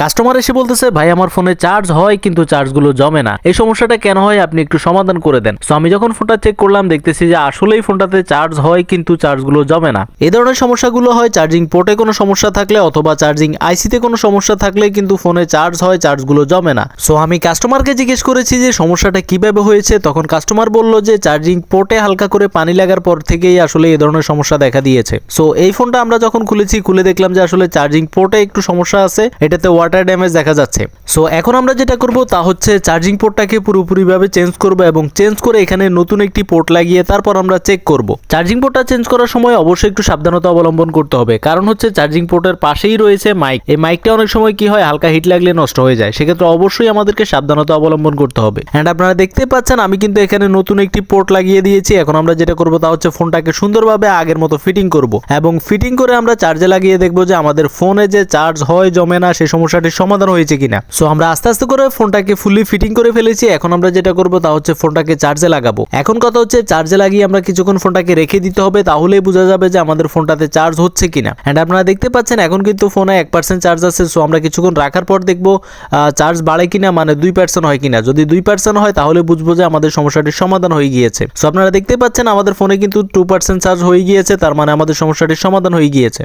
Customer এসে বলতেছে, ভাই, আমার ফোনে চার্জ হয়, কিন্তু চার্জগুলো জমে না। এই সমস্যাটা কেন হয়? আপনি একটু সমাধান করে দেন। সো আমি যখন ফোনটা চেক করলাম, দেখতেছি যে আসলেই ফোনটাতে চার্জ হয়, কিন্তু চার্জগুলো জমে না। এই ধরনের সমস্যাগুলো হয় চার্জিং পোর্টে কোনো সমস্যা থাকলে অথবা চার্জিং আইসিতে কোনো সমস্যা থাকলে কিন্তু ফোনে চার্জ হয় চার্জগুলো জমে না। সো আমি কাস্টমারকে জিজ্ঞেস করেছি যে, সমস্যাটা কীভাবে হয়েছে? তখন কাস্টমার বলল যে চার্জিং পোর্টে হালকা করে পানি লাগার পর থেকেই আসলে এই ধরনের সমস্যা দেখা দিয়েছে। সো এই ফোনটা আমরা যখন খুলেছি, খুলে দেখলাম যে আসলে চার্জিং পোর্টে একটু সমস্যা আছে। এটাতে ওয়াটার ড্যামেজ দেখা যাচ্ছে। সো এখন আমরা যেটা করব তা হচ্ছে চার্জিং পোর্টটাকে পুরোপুরিভাবে চেঞ্জ করব এবং চেঞ্জ করে এখানে নতুন একটি পোর্ট লাগিয়ে তারপর আমরা চেক করব। চার্জিং পোর্টটা চেঞ্জ করার সময় অবশ্যই একটু সাবধানতা অবলম্বন করতে হবে। কারণ হচ্ছে চার্জিং পোর্টের পাশেই রয়েছে মাইক এই মাইকটা অনেক সময় কি হয়, হালকা হিট লাগলে নষ্ট হয়ে যায়। সেক্ষেত্রে অবশ্যই আমাদেরকে সাবধানতা অবলম্বন করতে হবে। অ্যান্ড আপনারা দেখতে পাচ্ছেন, আমি কিন্তু এখানে নতুন একটি পোর্ট লাগিয়ে দিয়েছি। এখন আমরা যেটা করব তা হচ্ছে ফোনটাকে সুন্দরভাবে আগের মতো ফিটিং করব। এবং ফিটিং করে আমরা চার্জে লাগিয়ে দেখব যে আমাদের ফোনে যে চার্জ হয়, জমে না সেই সমস্যাটির সমাধান হয়েছে কিনা। সো আমরা আস্তে আস্তে করে ফোনটাকে ফুলি ফিটিং করে ফেলেছি। এখন আমরা যেটা করব তা হচ্ছে ফোনটাকে চার্জে লাগাবো। এখন কথা হচ্ছে চার্জে লাগিয়ে আমরা কিছুক্ষণ ফোনটাকে রেখে দিতে হবে, তাহলেই বোঝা যাবে যে আমাদের ফোনটাতে চার্জ হচ্ছে কিনা। অ্যান্ড আপনারা দেখতে পাচ্ছেন, এখন কিন্তু ফোনে এক পার্সেন্ট চার্জ আছে। সো আমরা কিছুক্ষণ রাখার পর দেখব চার্জ বাড়ে কিনা মানে দুই পার্সেন্ট হয় কিনা। যদি দুই পার্সেন্ট হয়, তাহলে বুঝব যে আমাদের সমস্যাটির সমাধান হয়ে গিয়েছে। সো আপনারা দেখতে পাচ্ছেন, আমাদের ফোনে কিন্তু টু পার্সেন্ট চার্জ হয়ে গিয়েছে। তার মানে আমাদের সমস্যাটির সমাধান হয়ে গিয়েছে।